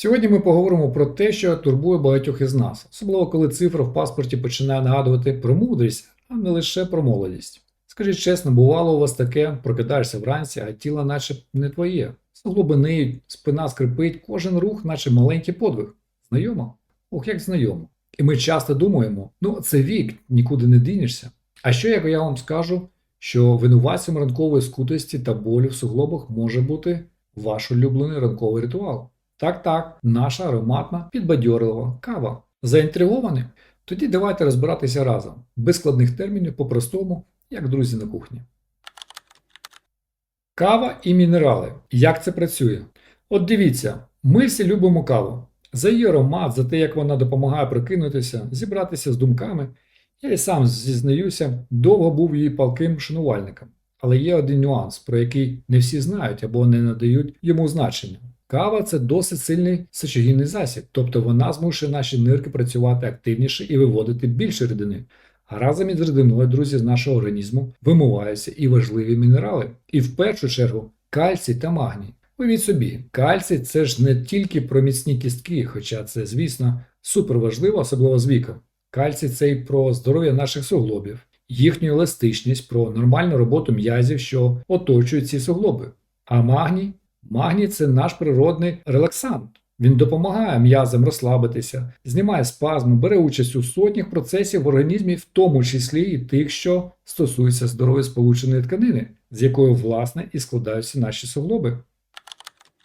Сьогодні ми поговоримо про те, що турбує багатьох із нас, особливо коли цифра в паспорті починає нагадувати про мудрість, а не лише про молодість. Скажіть чесно, бувало у вас таке, прокидаєшся вранці, а тіло наче не твоє. Суглоби ниють, спина скрипить, кожен рух, наче маленький подвиг. Знайомо? Ох, як знайомо. І ми часто думаємо, ну це вік, нікуди не дінешся. А що як я вам скажу, що винуватцем ранкової скутості та болю в суглобах може бути ваш улюблений ранковий ритуал? Так, так, наша ароматна підбадьорлива кава. Заінтриговані? Тоді давайте розбиратися разом, без складних термінів, по-простому, як друзі на кухні. Кава і мінерали. Як це працює? От дивіться, ми всі любимо каву. За її аромат, за те, як вона допомагає прокинутися, зібратися з думками. Я і сам зізнаюся, довго був її палким шанувальником. Але є один нюанс, про який не всі знають або не надають йому значення. Кава це досить сильний сечогінний засіб, тобто вона змушує наші нирки працювати активніше і виводити більше рідини. А разом із рідиною, друзі, з нашого організму вимиваються і важливі мінерали, і в першу чергу кальцій та магній. Уявіть собі, кальцій це ж не тільки про міцні кістки, хоча це, звісно, супер важливо, особливо з віком. Кальцій це і про здоров'я наших суглобів, їхню еластичність, про нормальну роботу м'язів, що оточують ці суглоби. А магній? Магній це наш природний релаксант. Він допомагає м'язам розслабитися, знімає спазми, бере участь у сотнях процесів в організмі, в тому числі і тих, що стосуються здоров'я сполученої тканини, з якою, власне, і складаються наші суглоби.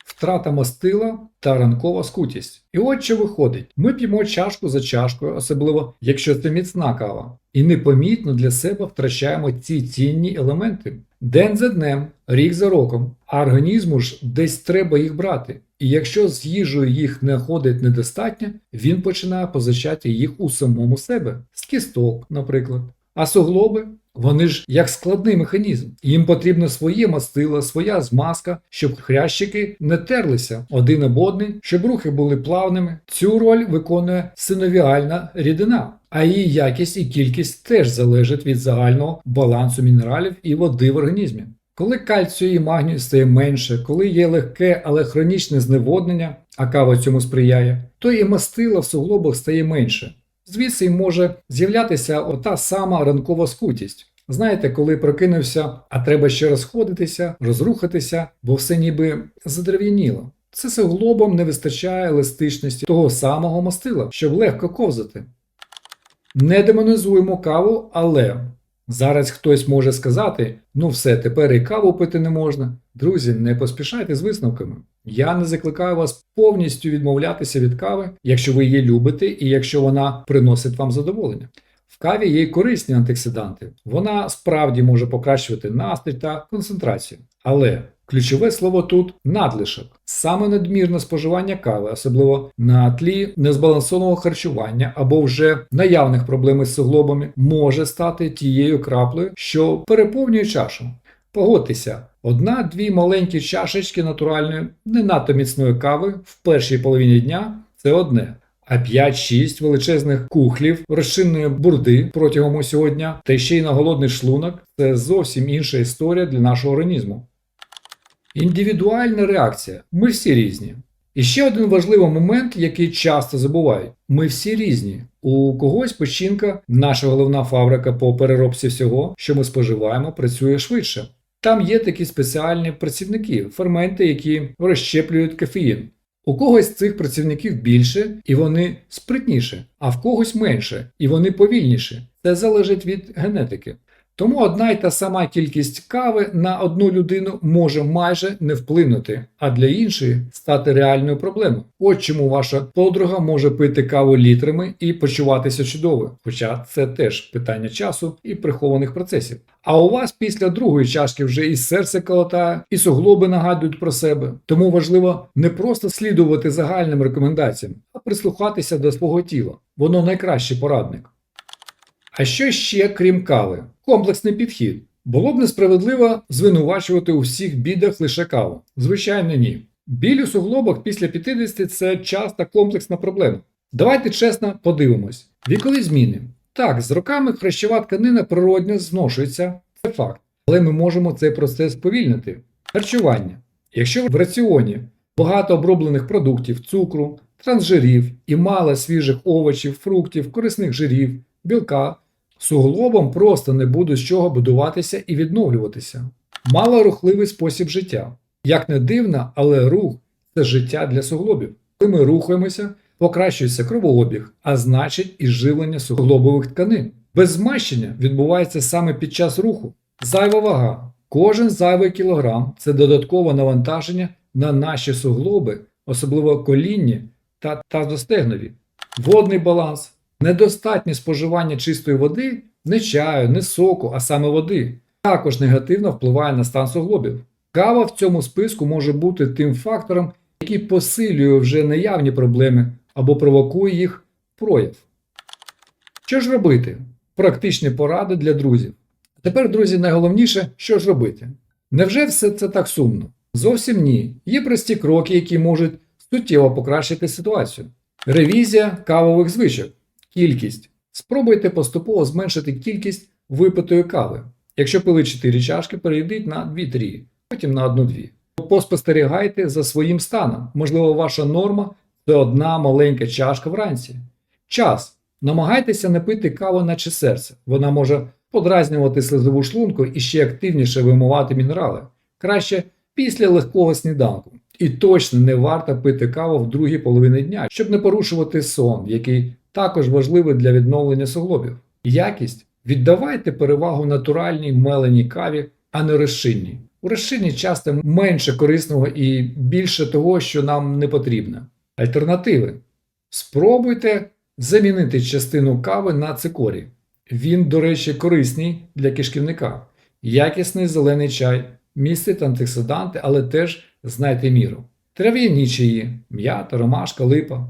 Втрата мастила та ранкова скутість. І от що виходить: ми п'ємо чашку за чашкою, особливо якщо це міцна кава, і непомітно для себе втрачаємо ці цінні елементи. День за днем, рік за роком, а організму ж десь треба їх брати. І якщо з їжею їх не ходить недостатньо, він починає позичати їх у самому себе, з кісток, наприклад. А суглоби вони ж як складний механізм. Їм потрібно своє мастило, своя змазка, щоб хрящики не терлися один об один, щоб рухи були плавними. Цю роль виконує синовіальна рідина, а її якість і кількість теж залежать від загального балансу мінералів і води в організмі. Коли кальцію і магнію стає менше, коли є легке, але хронічне зневоднення, а кава цьому сприяє, то і мастила в суглобах стає менше. Звідси й може з'являтися ота сама ранкова скутість. Знаєте, коли прокинувся, а треба ще розходитися, розрухатися, бо все ніби задерев'яніло. Це суглобом не вистачає еластичності того самого мастила, щоб легко ковзати. Не демонізуємо каву, але зараз хтось може сказати: ну все, тепер і каву пити не можна. Друзі, не поспішайте з висновками. Я не закликаю вас повністю відмовлятися від кави, якщо ви її любите і якщо вона приносить вам задоволення. В каві є корисні антиоксиданти. Вона справді може покращувати настрій та концентрацію. Але ключове слово тут надлишок. Саме надмірне споживання кави, особливо на тлі незбалансованого харчування або вже наявних проблем із суглобами, може стати тією краплею, що переповнює чашу. Погодьтеся, одна-дві маленькі чашечки натуральної, не надто міцної кави в першій половині дня це одне. А 5-6 величезних кухлів розчинної бурди протягом усього дня, та ще й на голодний шлунок це зовсім інша історія для нашого організму. Індивідуальна реакція. Ми всі різні. І ще один важливий момент, який часто забувають: ми всі різні. У когось печінка, наша головна фабрика по переробці всього, що ми споживаємо, працює швидше. Там є такі спеціальні працівники, ферменти, які розщеплюють кофеїн. У когось цих працівників більше і вони спритніше, а в когось менше і вони повільніші. Це залежить від генетики. Тому одна й та сама кількість кави на одну людину може майже не вплинути, а для іншої стати реальною проблемою. От чому ваша подруга може пити каву літрами і почуватися чудово, хоча це теж питання часу і прихованих процесів. А у вас після другої чашки вже і серце колотає, і суглоби нагадують про себе. Тому важливо не просто слідувати загальним рекомендаціям, а прислухатися до свого тіла. Воно найкращий порадник. А що ще крім кави? Комплексний підхід. Було б несправедливо звинувачувати у всіх бідах лише каву. Звичайно, ні. Біль у суглобах після 50 це часто комплексна проблема. Давайте чесно подивимось. Вікові зміни. Так, з роками хрящова тканина природньо зношується, це факт. Але ми можемо цей процес сповільнити. Харчування. Якщо в раціоні Багато оброблених продуктів, цукру, трансжирів і мало свіжих овочів, фруктів, корисних жирів, білка суглобам просто не буде з чого будуватися і відновлюватися. Малорухливий спосіб життя. Як не дивно, але рух це життя для суглобів. Коли ми рухаємося, покращується кровообіг, а значить і живлення суглобових тканин. Без змащення відбувається саме під час руху. Зайва вага. Кожен зайвий кілограм це додаткове навантаження на наші суглоби, особливо колінні та тазостегнові. Водний баланс. Недостатнє споживання чистої води, не чаю, не соку, а саме води, також негативно впливає на стан суглобів. Кава в цьому списку може бути тим фактором, який посилює вже наявні проблеми або провокує їх прояв. Що ж робити? Практичні поради для друзів. Тепер, друзі, найголовніше, що ж робити. Невже все це так сумно? Зовсім ні. Є прості кроки, які можуть суттєво покращити ситуацію. Ревізія кавових звичок. Кількість. Спробуйте поступово зменшити кількість випитої кави. Якщо пили 4 чашки, перейдіть на 2-3, потім на 1-2. Поспостерігайте за своїм станом. Можливо, ваша норма це одна маленька чашка вранці. Час. Намагайтеся не пити каву наче серце. Вона може подразнювати слизову шлунку і ще активніше вимивати мінерали. Краще після легкого сніданку. І точно не варто пити каву в другій половині дня, щоб не порушувати сон, який також важливий для відновлення суглобів. Якість віддавайте перевагу натуральній меленій каві, а не розчинній. У розчинній часто менше корисного і більше того, що нам не потрібно. Альтернативи. Спробуйте замінити частину кави на цикорій. Він, до речі, корисний для кишківника. Якісний зелений чай, містить антиоксиданти, але теж знайте міру. Трав'яні чаї, м'ята, ромашка, липа.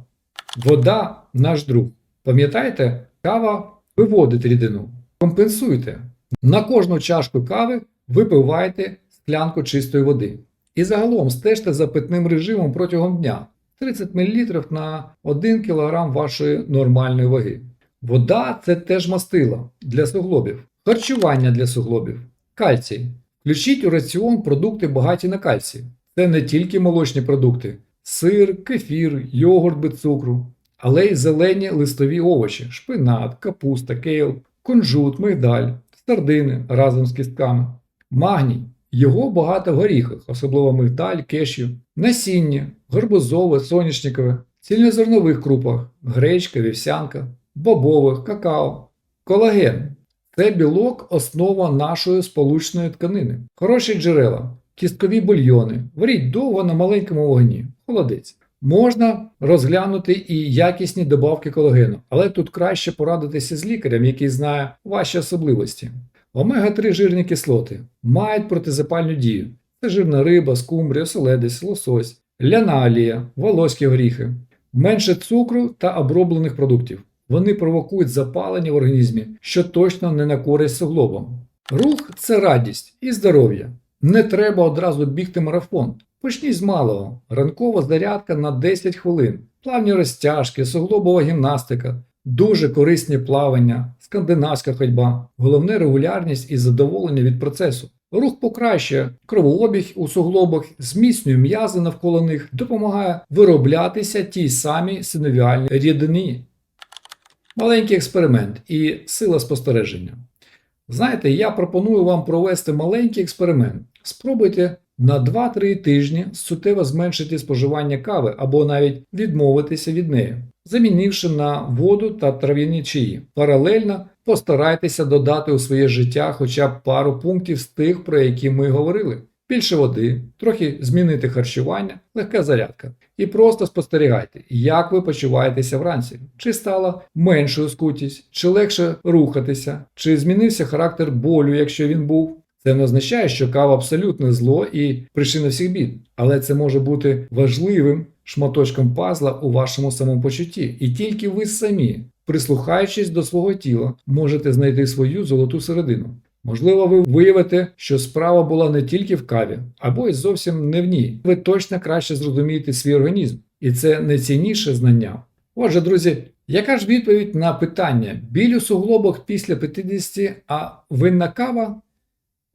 Вода наш друг. Пам'ятаєте, кава виводить рідину. Компенсуйте. На кожну чашку кави випивайте склянку чистої води. І загалом стежте за питним режимом протягом дня 30 мл на 1 кг вашої нормальної ваги. Вода це теж мастило для суглобів, харчування для суглобів, кальцій. Включіть у раціон продукти багаті на кальцій. Це не тільки молочні продукти, сир, кефір, йогурт без цукру, але й зелені листові овочі, шпинат, капуста, кейл, кунжут, мигдаль, сардини разом з кістками. Магній. Його багато в горіхах, особливо мигдаль, кешю, насіння, горбузове, соняшникове, цільнозернових крупах, гречка, вівсянка, бобових, какао, колаген. Це білок основа нашої сполучної тканини. Хороші джерела, кісткові бульйони. Варіть довго на маленькому вогні, холодець. Можна розглянути і якісні добавки колагену, але тут краще порадитися з лікарем, який знає ваші особливості. Омега-3 жирні кислоти мають протизапальну дію. Це жирна риба, скумбрія, оселедець, лосось, ляна олія, волоські горіхи, менше цукру та оброблених продуктів. Вони провокують запалення в організмі, що точно не на користь суглобам. Рух це радість і здоров'я. Не треба одразу бігти марафон. Почніть з малого. Ранкова зарядка на 10 хвилин, плавні розтяжки, суглобова гімнастика, дуже корисні плавання, скандинавська ходьба, головне регулярність і задоволення від процесу. Рух покращує кровообіг у суглобах, зміцнює м'язи навколо них, допомагає вироблятися тій самій синовіальній рідині. Маленький експеримент і сила спостереження. Знаєте, я пропоную вам провести маленький експеримент. Спробуйте на 2-3 тижні суттєво зменшити споживання кави або навіть відмовитися від неї, замінивши на воду та трав'яні чаї. Паралельно постарайтеся додати у своє життя хоча б пару пунктів з тих, про які ми говорили. Більше води, трохи змінити харчування, легка зарядка. І просто спостерігайте, як ви почуваєтеся вранці. Чи стала меншою скутість, чи легше рухатися, чи змінився характер болю, якщо він був. Це не означає, що кава абсолютне зло і причина всіх бід, але це може бути важливим шматочком пазла у вашому самопочутті. І тільки ви самі, прислухаючись до свого тіла, можете знайти свою золоту середину. Можливо, ви виявите, що справа була не тільки в каві, або й зовсім не в ній. Ви точно краще зрозумієте свій організм, і це найцінніше знання. Отже, друзі, яка ж відповідь на питання біль у суглобах після 50, а винна кава?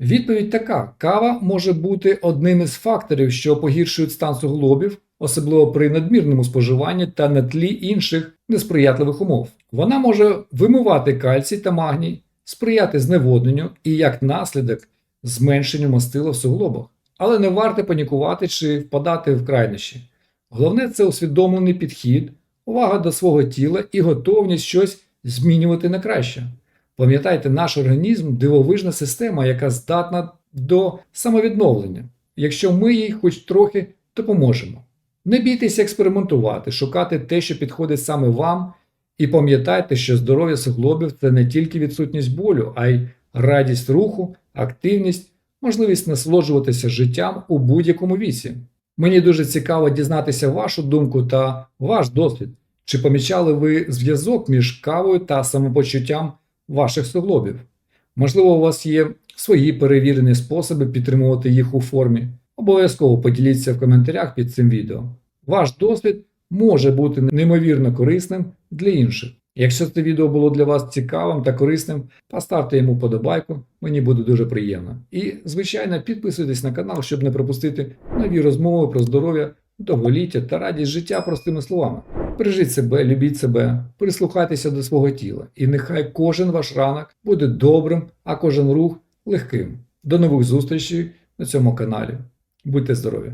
Відповідь така: кава може бути одним із факторів, що погіршують стан суглобів, особливо при надмірному споживанні та на тлі інших несприятливих умов. Вона може вимивати кальцій та магній, сприяти зневодненню і як наслідок зменшенню мастила в суглобах. Але не варто панікувати чи впадати в крайнощі. Головне це усвідомлений підхід, увага до свого тіла і готовність щось змінювати на краще. Пам'ятайте, наш організм дивовижна система, яка здатна до самовідновлення, якщо ми їй хоч трохи допоможемо. Не бійтеся експериментувати, шукати те, що підходить саме вам, і пам'ятайте, що здоров'я суглобів це не тільки відсутність болю, а й радість руху, активність, можливість насолоджуватися життям у будь-якому віці. Мені дуже цікаво дізнатися вашу думку та ваш досвід. Чи помічали ви зв'язок між кавою та самопочуттям ваших суглобів? Можливо, у вас є свої перевірені способи підтримувати їх у формі. Обов'язково поділіться в коментарях під цим відео. Ваш досвід може бути неймовірно корисним для інших. Якщо це відео було для вас цікавим та корисним, поставте йому подобайку, мені буде дуже приємно. І, звичайно, підписуйтесь на канал, щоб не пропустити нові розмови про здоров'я, довголіття та радість життя простими словами. Бережіть себе, любіть себе, прислухайтеся до свого тіла, і нехай кожен ваш ранок буде добрим, а кожен рух легким. До нових зустрічей на цьому каналі. Будьте здорові!